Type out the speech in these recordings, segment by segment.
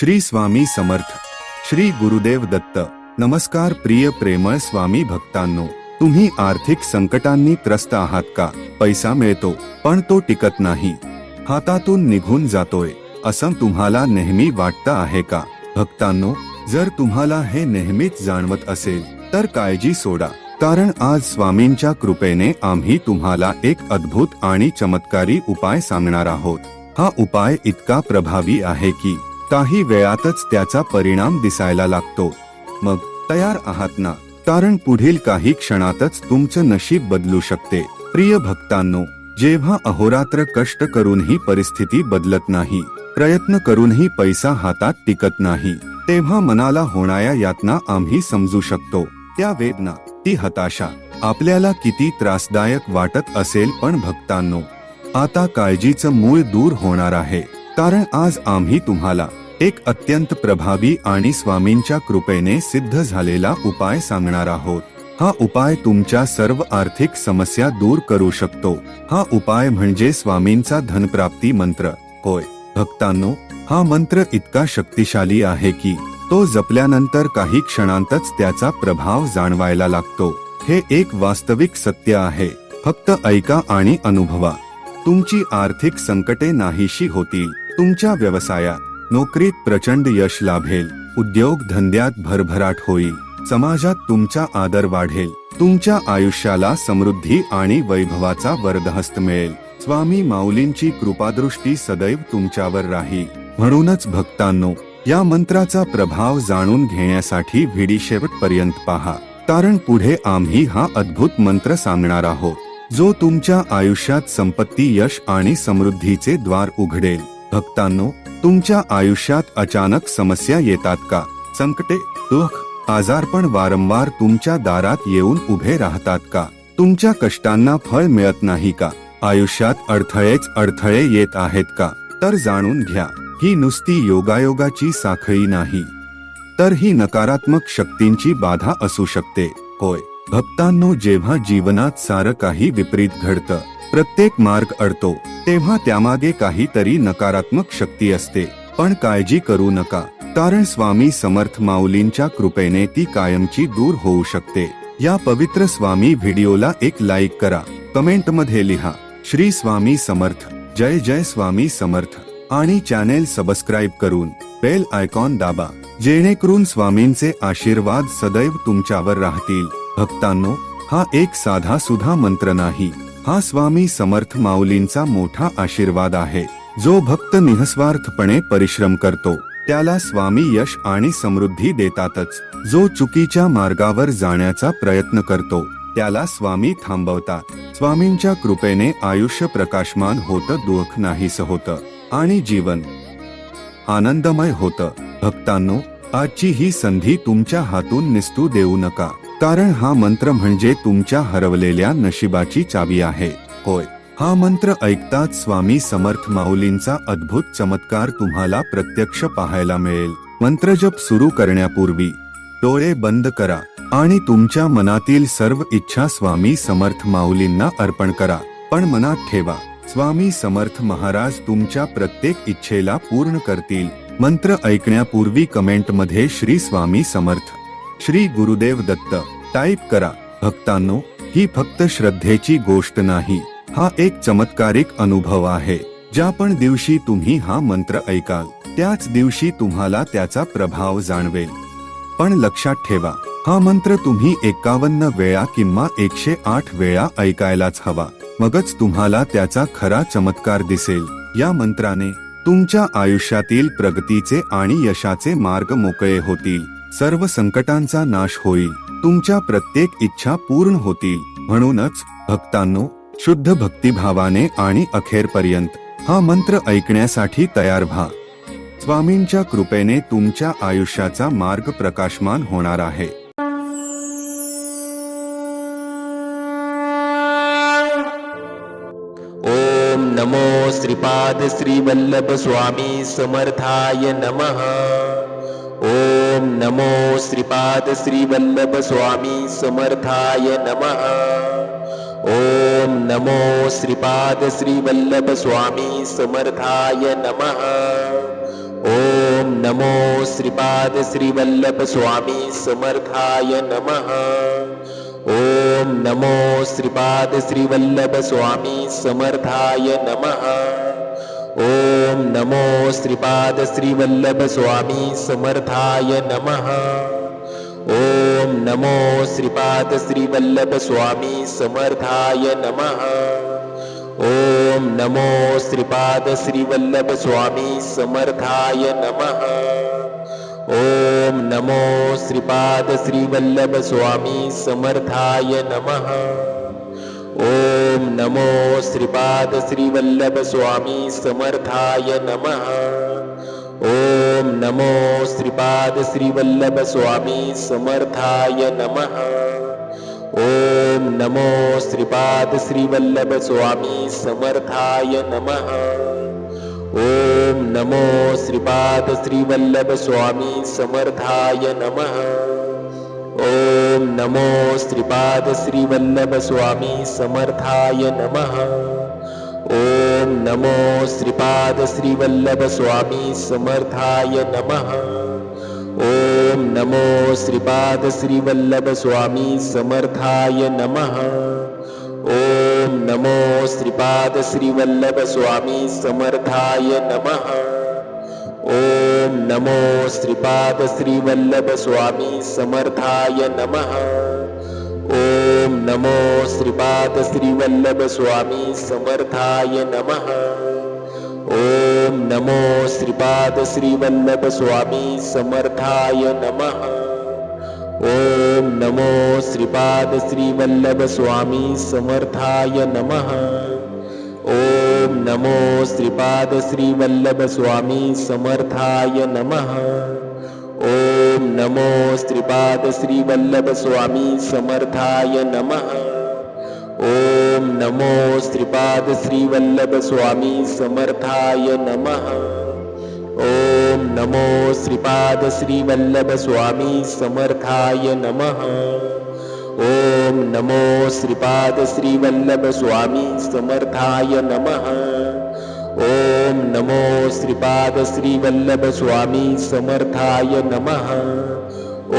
श्री स्वामी समर्थ श्री गुरुदेव दत्त. नमस्कार प्रिय प्रेमळ स्वामी भक्तांनो तुम्ही आर्थिक संकटांनी त्रस्त आहात का? पैसा मिळतो पण तो टिकत नाही. हातातून निघून जातोय असं तुम्हाला नेहमी वाटतं आहे का? भक्तांनो जर तुम्हाला हे नेहमीच जाणवत असेल तर काळजी सोडा. कारण आज स्वामींच्या कृपेने आम्ही तुम्हाला एक अद्भुत आणि चमत्कारी उपाय सांगणार आहोत. हा उपाय इतका प्रभावी आहे की काही वेळातच त्याचा परिणाम दिसायला लागतो. मग तयार आहात ना? कारण पुढील काही क्षणातच तुमचं नशीब बदलू शकते. प्रिय भक्तांनो जेव्हा अहोरात्र कष्ट करूनही परिस्थिती बदलत नाही प्रयत्न करूनही पैसा हातात टिकत नाही तेव्हा मनाला होणाऱ्या यातना आम्ही समजू शकतो. त्या वेदना ती हताशा आपल्याला किती त्रासदायक वाटत असेल पण भक्तांनो आता काळजीचं मूळ दूर होणार आहे. कारण आज आम्ही तुम्हाला एक अत्यंत प्रभावी आणि स्वामींच्या कृपेने सिद्ध झालेला उपाय सांगणार आहोत. हा उपाय तुमच्या सर्व आर्थिक समस्या दूर करू शकतो. हा उपाय म्हणजे स्वामींचा धनप्राप्ती मंत्र. होय. भक्तांनो हा मंत्र इतका शक्तिशाली आहे की तो जपल्यानंतर काही क्षणांतच त्याचा प्रभाव जाणवायला लागतो. हे एक वास्तविक सत्य आहे. फक्त ऐका आणि अनुभवा. तुमची आर्थिक संकटे नाहीशी होतील. तुमच्या व्यवसायात नोकरीत प्रचंड यश लाभेल. उद्योग धंद्यात भरभराट होईल. समाजात तुमचा आदर वाढेल. तुमच्या आयुष्याला समृद्धी आणि वैभवाचा वरदहस्त मिळेल. स्वामी माऊलींची कृपादृष्टी सदैव तुमच्यावर राहील. म्हणूनच भक्तांनो या मंत्राचा प्रभाव जाणून घेण्यासाठी व्हिडी शेवटपर्यंत पहा. कारण पुढे आम्ही हा अद्भुत मंत्र सांगणार आहोत. जो तुमच्या आयुष्यात संपत्ती यश आणि समृद्धीचे द्वार उघडेल. भक्तांनो तुमच्या आयुष्यात अचानक समस्या येतात का? संकटे दुःख आजारपण वारंवार तुमच्या दारात येऊन उभे राहतात का? तुमच्या कष्टांना फळ मिळत नाही का? आयुष्यात अडथळेच अडथळे येत आहेत का? तर जाणून घ्या ही नुसती योगायोगाची साखळी नाही. तर ही नकारात्मक शक्तींची बाधा असू शकते. होय भक्तांनो जेव्हा जीवनात सारं काही विपरीत घडतं प्रत्येक मार्ग अडतो. तेव्हा त्यामागे काहीतरी नकारात्मक शक्ती असते. पण काळजी करू नका कारण स्वामी समर्थ माऊलींच्या कृपेने ती कायमची दूर होऊ शकते. या पवित्र स्वामी व्हिडिओला एक लाईक करा कमेंटमध्ये लिहा श्री स्वामी समर्थ जय जय स्वामी समर्थ आणि चॅनेल सबस्क्राईब करून बेल आयकॉन दाबा जेणेकरून स्वामींचे आशीर्वाद सदैव तुमच्यावर राहतील. भक्तांनो हा एक साधा सुधा मंत्र नाही. हा स्वामी समर्थ माऊलींचा मोठा आशीर्वाद आहे जो भक्त निःस्वार्थपणे परिश्रम करतो. त्याला स्वामी यश आणि समृद्धी देतातच. जो चुकीच्या मार्गावर जाण्याचा प्रयत्न करतो त्याला स्वामी थांबवतात. स्वामींच्या कृपेने आयुष्य प्रकाशमान होतं दुःख नाहीस होतं. आणि जीवन आनंदमय होतं. भक्तांनो आजची ही संधी तुमच्या हातून निस्तू देऊ नका. कारण हा मंत्र म्हणजे तुमच्या हरवलेल्या नशिबाची चावी आहे. होय. हा मंत्र ऐकताच स्वामी समर्थ माऊलींचा अद्भुत चमत्कार तुम्हाला प्रत्यक्ष पाहायला मिळेल. मंत्रजप सुरू करण्यापूर्वी डोळे बंद करा आणि तुमच्या मनातील सर्व इच्छा स्वामी समर्थ माऊलींना अर्पण करा. पण मनात ठेवा स्वामी समर्थ महाराज तुमच्या प्रत्येक इच्छेला पूर्ण करतील. मंत्र ऐकण्यापूर्वी कमेंटमध्ये श्री स्वामी समर्थ. श्री गुरुदेव दत्त टाईप करा. भक्तांनो ही फक्त श्रद्धेची गोष्ट नाही हा एक चमत्कारिक अनुभव आहे ज्या पण दिवशी तुम्ही हा मंत्र ऐकाल त्याच दिवशी तुम्हाला त्याचा प्रभाव जाणवेल. पण लक्षात ठेवा हा मंत्र तुम्ही एकावन्न वेळा किंवा एकशे आठ वेळा ऐकायलाच हवा मगच तुम्हाला त्याचा खरा चमत्कार दिसेल. या मंत्राने तुमच्या आयुष्यातील प्रगतीचे आणि यशाचे मार्ग मोकळे होतील. सर्व संकटांचा नाश होईल. तुमच्या प्रत्येक इच्छा पूर्ण होतील. म्हणूनच भक्तांनो शुद्ध भक्तिभावाने आणि अखेरपर्यंत हा मंत्र ऐकण्यासाठी तयार व्हा. स्वामींच्या कृपेने तुमच्या आयुष्याचा मार्ग प्रकाशमान होणार आहे. ओम नमो श्रीपाद श्रीवल्लभ स्वामी समर्थाय नमः. ओम नमो श्रीपाद श्रीवल्लभ स्वामी समर्थाय नमः। ओम नमो श्रीपाद श्रीवल्लभ स्वामी समर्थाय नमः। ॐ नमो श्रीपाद श्रीवल्लभ स्वामी समर्थाय नमः। ॐ नमो श्रीपाद श्रीवल्लभ स्वामी समर्थाय नमः ॐ नमो श्रीपाद श्रीवल्लभ स्वामी समर्थाय नमः। ॐ नमो श्रीपाद श्रीवल्लभ स्वामी समर्थाय नमः। ॐ नमो श्रीपाद श्रीवल्लभ स्वामी समर्थाय नमः। ॐ नमो श्रीपाद श्रीवल्लभ स्वामी समर्थाय नमः। ॐ नमो श्रीपाद श्रीवल्लभ स्वामी समर्थाय नमः। ॐ नमो श्रीपाद श्रीवल्लभ स्वामी समर्थाय नमः। ॐ नमो श्रीपाद श्रीवल्लभ स्वामी समर्थाय नमः। ॐ नमो श्रीपाद श्रीवल्लभ स्वामी समर्थाय नमः ॐ नमो श्रीपाद श्रीवल्लभ स्वामी समर्थाय नमः। ॐ नमो श्रीपाद श्रीवल्लभ स्वामी समर्थाय नमः। ॐ नमो श्रीपाद श्रीवल्लभ स्वामी समर्थाय नमः। ॐ नमो श्रीपाद श्रीवल्लभ स्वामी समर्थाय नमः ॐ नमो श्रीपाद श्रीवल्लभ स्वामी समर्थाय नमः। ॐ नमो श्रीपाद श्रीवल्लभ स्वामी समर्थाय नमः। ॐ नमो श्रीपाद श्रीवल्लभ स्वामी समर्थाय नमः। ॐ नमो श्रीपाद श्रीवल्लभ स्वामी समर्थाय नमः नमो श्रीपाद श्रीवल्लभ स्वामी समर्थाय नमः। ॐ नमो श्रीपाद श्रीवल्लभ स्वामी समर्थाय नमः। ॐ नमो श्रीपाद श्रीवल्लभ स्वामी समर्थाय नमः। ॐ नमो श्रीपाद श्रीवल्लभ स्वामी समर्थाय नमः। ॐ नमो श्रीपाद श्रीवल्लभ स्वामी समर्थाय नमः ॐ नमो श्रीपाद श्रीवल्लभ स्वामी समर्थाय नमः।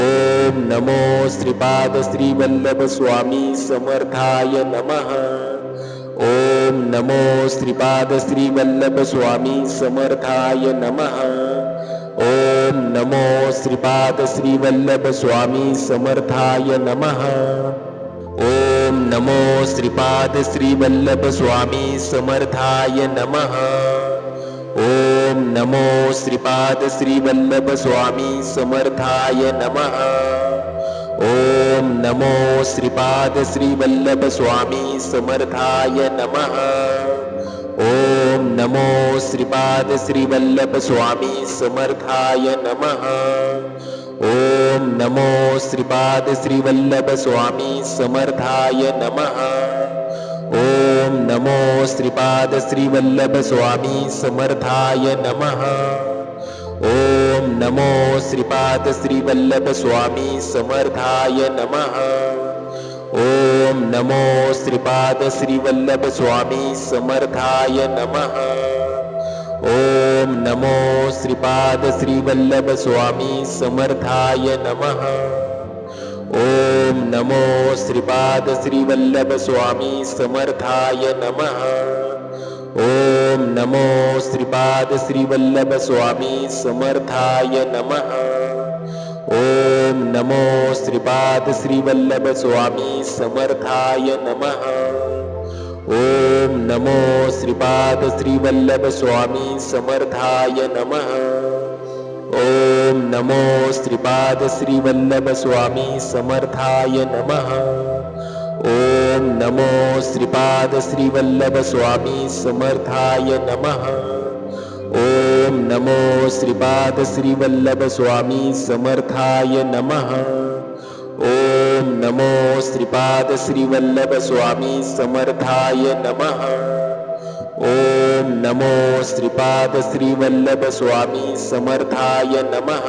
ॐ नमो श्रीपाद श्रीवल्लभ स्वामी समर्थाय नमः। ॐ नमो श्रीपाद श्रीवल्लभ स्वामी समर्थाय नमः। ॐ नमो श्रीपाद श्रीवल्लभ स्वामी समर्थाय नमः ॐ नमो श्रीपाद श्रीवल्लभ स्वामी समर्थाय नमः। ॐ नमो श्रीपाद श्रीवल्लभ स्वामी समर्थाय नमः। ॐ नमो श्रीपाद श्रीवल्लभ स्वामी समर्थाय नमः। ॐ नमो श्रीपाद श्रीवल्लभ स्वामी समर्थाय नमः ॐ नमो श्रीपाद श्रीवल्लभ स्वामी समर्थाय नमः। ॐ नमो श्रीपाद श्रीवल्लभ स्वामी समर्थाय नमः। ॐ नमो श्रीपाद श्रीवल्लभ स्वामी समर्थाय नमः। ॐ नमो श्रीपाद श्रीवल्लभ स्वामी समर्थाय नमः ॐ नमो श्रीपाद श्रीवल्लभ स्वामी समर्थाय नमः। ॐ नमो श्रीपाद श्रीवल्लभ स्वामी समर्थाय नमः। ॐ नमो श्रीपाद श्रीवल्लभ स्वामी समर्थाय नमः। ॐ नमो श्रीपाद श्रीवल्लभ स्वामी समर्थाय नमः ॐ नमो श्रीपाद श्रीवल्लभ स्वामी समर्थाय नमः। ॐ नमो श्रीपाद श्रीवल्लभ स्वामी समर्थाय नमः। ॐ नमो श्रीपाद श्रीवल्लभ स्वामी समर्थाय नमः। ॐ नमो श्रीपाद श्रीवल्लभ स्वामी समर्थाय नमः। ॐ नमो श्रीपाद श्रीवल्लभ स्वामी समर्थाय नमः। ॐ नमो श्रीपाद श्रीवल्लभ स्वामी समर्थाय नमः।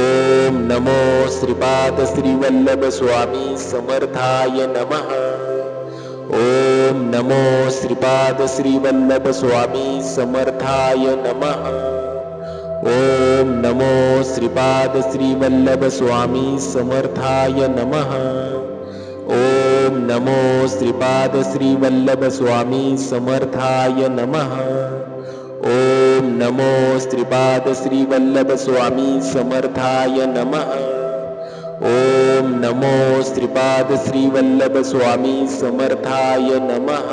ॐ नमो श्रीपाद श्रीवल्लभ स्वामी समर्थाय नमः। ॐ नमो श्रीपाद श्रीवल्लभ स्वामी समर्थाय नमः ॐ नमो श्रीपाद श्रीवल्लभ स्वामी समर्थाय नमः। ॐ नमो श्रीपाद श्रीवल्लभ स्वामी समर्थाय नमः। ॐ नमो श्रीपाद श्रीवल्लभ स्वामी समर्थाय नमः। ॐ नमो श्रीपाद श्रीवल्लभ स्वामी समर्थाय नमः।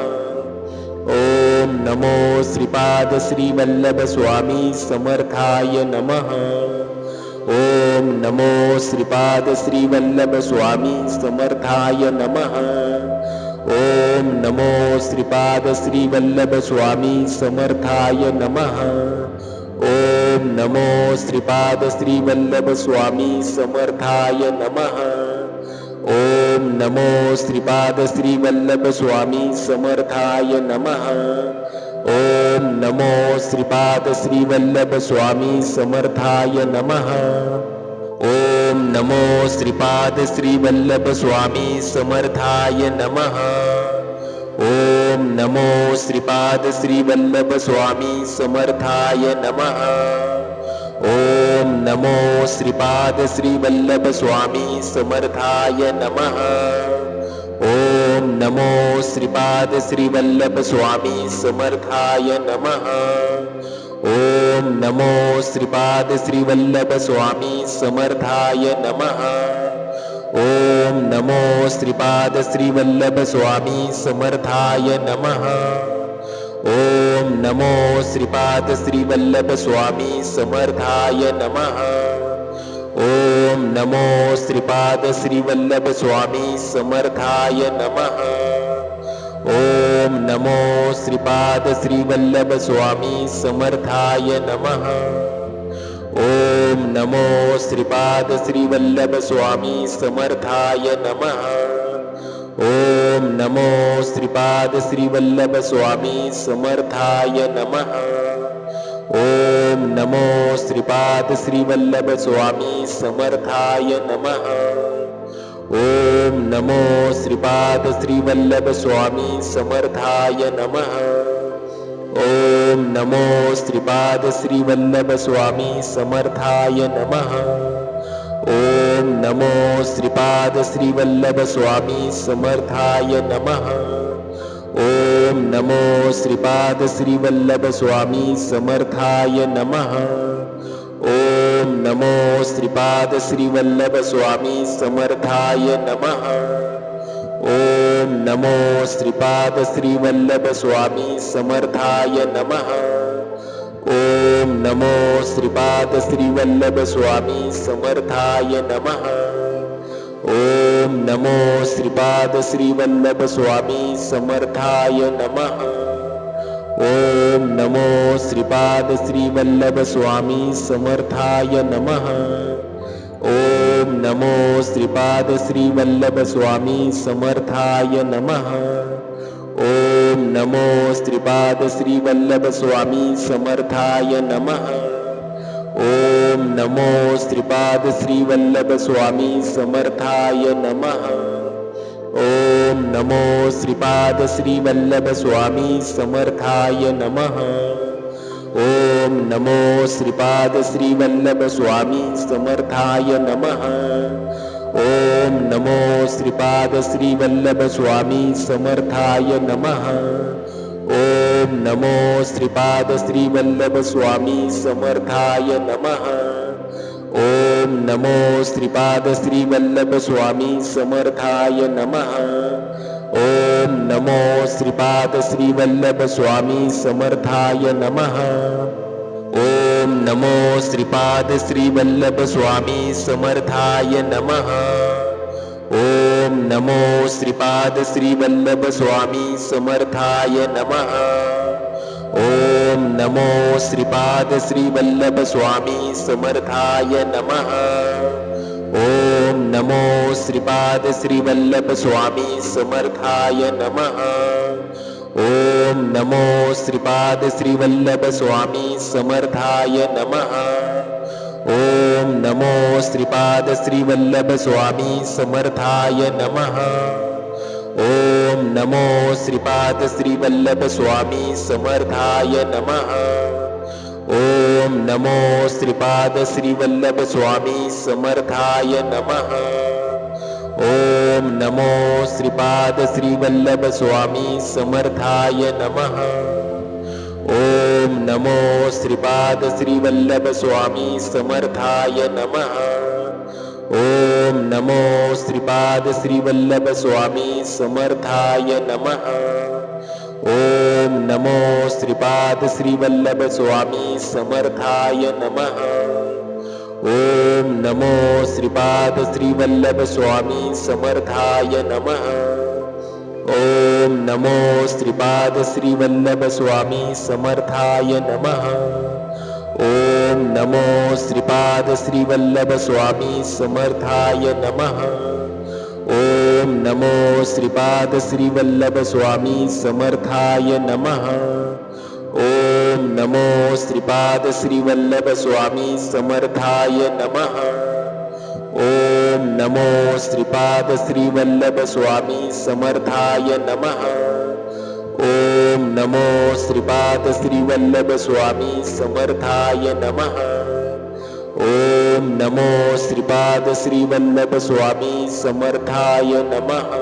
ॐ नमो श्रीपाद श्रीवल्लभ स्वामी समर्थाय नमः। ॐ नमो श्रीपाद श्रीवल्लभ स्वामी समर्थाय नमः। ॐ नमो श्रीपाद श्रीवल्लभ स्वामी समर्थाय नमः। ॐ नमो श्रीपाद श्रीवल्लभ स्वामी समर्थाय नमः। ॐ नमो श्रीपाद श्रीवल्लभ स्वामी समर्थाय नमः। ॐ नमो श्रीपाद श्रीवल्लभ स्वामी समर्थाय नमः। ॐ नमो श्रीपाद श्रीवल्लभ स्वामी समर्थाय नमः। ॐ नमो श्रीपाद श्रीवल्लभ स्वामी समर्थाय नमः ॐ नमो श्रीपाद श्रीवल्लभ स्वामी समर्थाय नमः। ॐ नमो श्रीपाद श्रीवल्लभ स्वामी समर्थाय नमः। ॐ नमो श्रीपाद श्रीवल्लभ स्वामी समर्थाय नमः। ॐ नमो श्रीपाद श्रीवल्लभ स्वामी समर्थाय नमः ॐ नमो श्रीपाद श्रीवल्लभ स्वामी समर्थाय नमः। ॐ नमो श्रीपाद श्रीवल्लभ स्वामी समर्थाय नमः। ॐ नमो श्रीपाद श्रीवल्लभ स्वामी समर्थाय नमः। ॐ नमो श्रीपाद श्रीवल्लभ स्वामी समर्थाय नमः ॐ नमो श्रीपाद श्रीवल्लभ स्वामी समर्थाय नमः। ॐ नमो श्रीपाद श्रीवल्लभ स्वामी समर्थाय नमः। ॐ नमो श्रीपाद श्रीवल्लभ स्वामी समर्थाय नमः। ॐ नमो श्रीपाद श्रीवल्लभ स्वामी समर्थाय नमः ॐ नमो श्रीपाद श्रीवल्लभ स्वामी समर्थाय नमः। ॐ नमो श्रीपाद श्रीवल्लभ स्वामी समर्थाय नमः। ॐ नमो श्रीपाद श्रीवल्लभ स्वामी समर्थाय नमः। ॐ नमो श्रीपाद श्रीवल्लभ स्वामी समर्थाय नमः ॐ नमो श्रीपाद श्रीवल्लभ स्वामी समर्थाय नमः। ॐ नमो श्रीपाद श्रीवल्लभ स्वामी समर्थाय नमः। ॐ नमो श्रीपाद श्रीवल्लभ स्वामी समर्थाय नमः। ॐ नमो श्रीपाद श्रीवल्लभ स्वामी समर्थाय नमः नमो श्रीपाद श्रीवल्लभ स्वामी समर्थाय नमः। ॐ नमो श्रीपाद श्रीवल्लभ स्वामी समर्थाय नमः। ॐ नमो श्रीपाद श्रीवल्लभ स्वामी समर्थाय नमः। ॐ नमो श्रीपाद श्रीवल्लभ स्वामी समर्थाय नमः ॐ नमो श्रीपाद श्रीवल्लभ स्वामी समर्थाय नमः। ॐ नमो श्रीपाद श्रीवल्लभ स्वामी समर्थाय नमः। ॐ नमो श्रीपाद श्रीवल्लभ स्वामी समर्थाय नमः। ॐ नमो श्रीपाद श्रीवल्लभ स्वामी समर्थाय नमः ॐ नमो श्रीपाद श्रीवल्लभ स्वामी समर्थाय नमः। ॐ नमो श्रीपाद श्रीवल्लभ स्वामी समर्थाय नमः। ॐ नमो श्रीपाद श्रीवल्लभ स्वामी समर्थाय नमः। ॐ नमो श्रीपाद श्रीवल्लभ स्वामी समर्थाय नमः ॐ नमो श्रीपाद श्रीवल्लभ स्वामी समर्थाय नमः। ॐ नमो श्रीपाद श्रीवल्लभ स्वामी समर्थाय नमः। ॐ नमो श्रीपाद श्रीवल्लभ स्वामी समर्थाय नमः। ॐ नमो श्रीपाद श्रीवल्लभ स्वामी समर्थाय नमः ॐ नमो श्रीपाद श्रीवल्लभ स्वामी समर्थाय नमः। ॐ नमो श्रीपाद श्रीवल्लभ स्वामी समर्थाय नमः। ॐ नमो श्रीपाद श्रीवल्लभ स्वामी समर्थाय नमः। ॐ नमो श्रीपाद श्रीवल्लभ स्वामी समर्थाय नमः ॐ नमो श्रीपाद श्रीवल्लभ स्वामी समर्थाय नमः। ॐ नमो श्रीपाद श्रीवल्लभ स्वामी समर्थाय नमः। ॐ नमो श्रीपाद श्रीवल्लभ स्वामी समर्थाय नमः। ॐ नमो श्रीपाद श्रीवल्लभ स्वामी समर्थाय नमः नमो श्रीपाद श्रीवल्लभ स्वामी समर्थाय नमः। ॐ नमो श्रीपाद श्रीवल्लभ स्वामी समर्थाय नमः। ॐ नमो श्रीपाद श्रीवल्लभ स्वामी समर्थाय नमः। ॐ नमो श्रीपाद श्रीवल्लभ स्वामी समर्थाय नमः।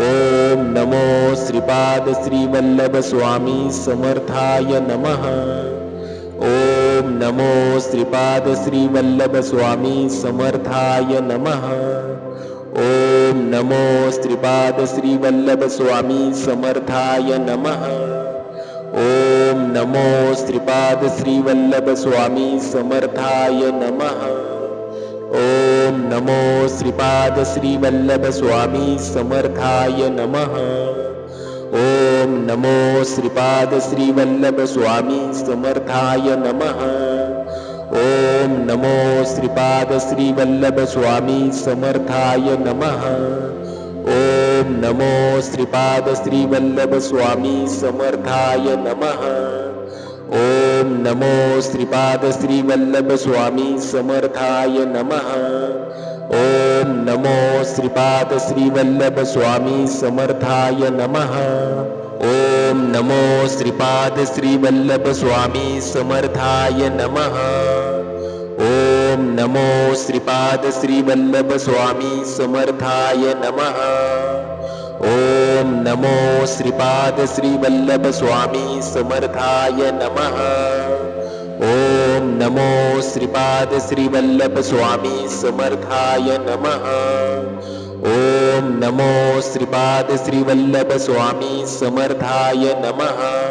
ॐ नमो श्रीपाद श्रीवल्लभ स्वामी समर्थाय नमः। ॐ नमो श्रीपाद श्रीवल्लभ स्वामी समर्थाय नमः। ॐ नमो श्रीपाद श्रीवल्लभ स्वामी समर्थाय नमः। ॐ नमो श्रीपाद श्रीवल्लभ स्वामी समर्थाय नमः। ॐ नमो श्रीपाद श्रीवल्लभ स्वामी समर्थाय नमः। ॐ नमो श्रीपाद श्रीवल्लभ स्वामी समर्थाय नमः। ॐ नमो श्रीपाद श्रीवल्लभ स्वामी समर्थाय नमः। ॐ नमो श्रीपाद श्रीवल्लभ स्वामी समर्थाय नमः। ॐ नमो श्रीपाद श्रीवल्लभ स्वामी समर्थाय नमः ॐ नमो श्रीपाद श्रीवल्लभ स्वामी समर्थाय नमः। ॐ नमो श्रीपाद श्रीवल्लभ स्वामी समर्थाय नमः। ॐ नमो श्रीपाद श्रीवल्लभ स्वामी समर्थाय नमः। ॐ नमो श्रीपाद श्रीवल्लभ स्वामी समर्थाय नमः। ॐ नमो श्रीपाद श्रीवल्लभ स्वामी समर्थाय नमः। ॐ नमो श्रीपाद श्रीवल्लभ स्वामी समर्थाय नमः